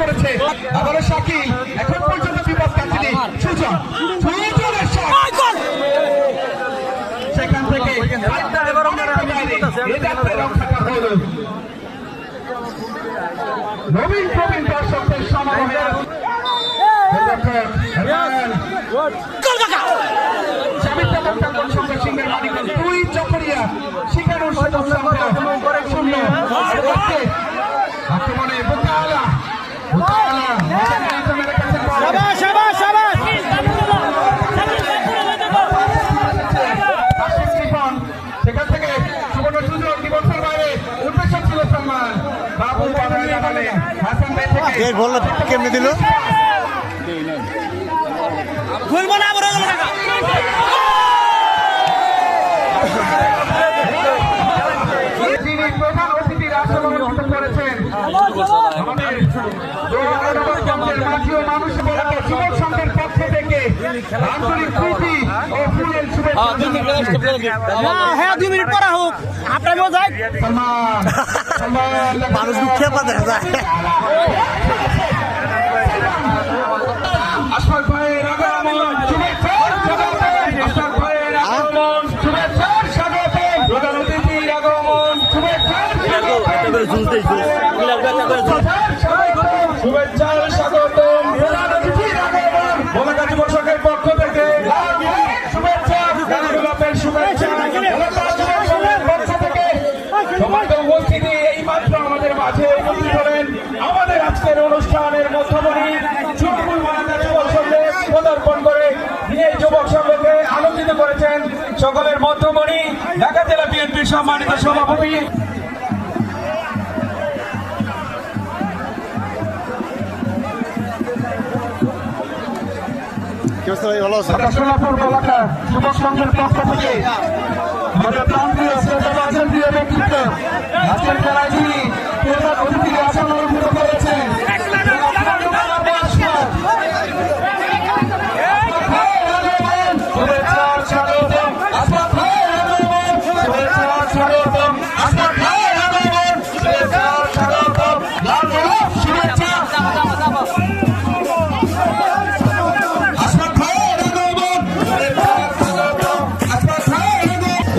করেছে। আবারও শাকিল এখন পর্যন্ত বিপদ কাটেনি। সুজন সুজনের shot। সেখান থেকে নবীন প্রবীণ দর্শকদের সমাগমে হ্যাঁ পরে হোক। আপনার যাই। সালমান সালমান মানুষ দুঃখে পা দেখা যায়। যুবকের পক্ষ থেকে শুভেচ্ছা মাত্র আমাদের মাঝে উপস্থিত আমাদের আজকের অনুষ্ঠানের মধ্যমণি পদার্পণ করে এই যুবক সংঘকে আলোকিত করেছেন সকলের মধ্যমণি ঢাকা জেলা বিএনপির সম্মানিত সভাপতি সোনাপুর এলাকা যুবক সংঘের পক্ষ থেকে আমাদের প্রান্তীয় আজকের খেলায় যিনি প্রধান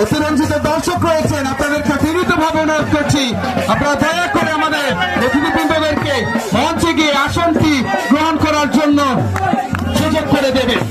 অতিরঞ্জিত দর্শক রয়েছেন। আপনাদেরকে বিনীতভাবে অনুরোধ করছি, আপনারা দয়া করে আমাদের অতিথিবৃন্দদেরকে মঞ্চে গিয়ে আসনটি গ্রহণ করার জন্য সুযোগ করে দেবেন।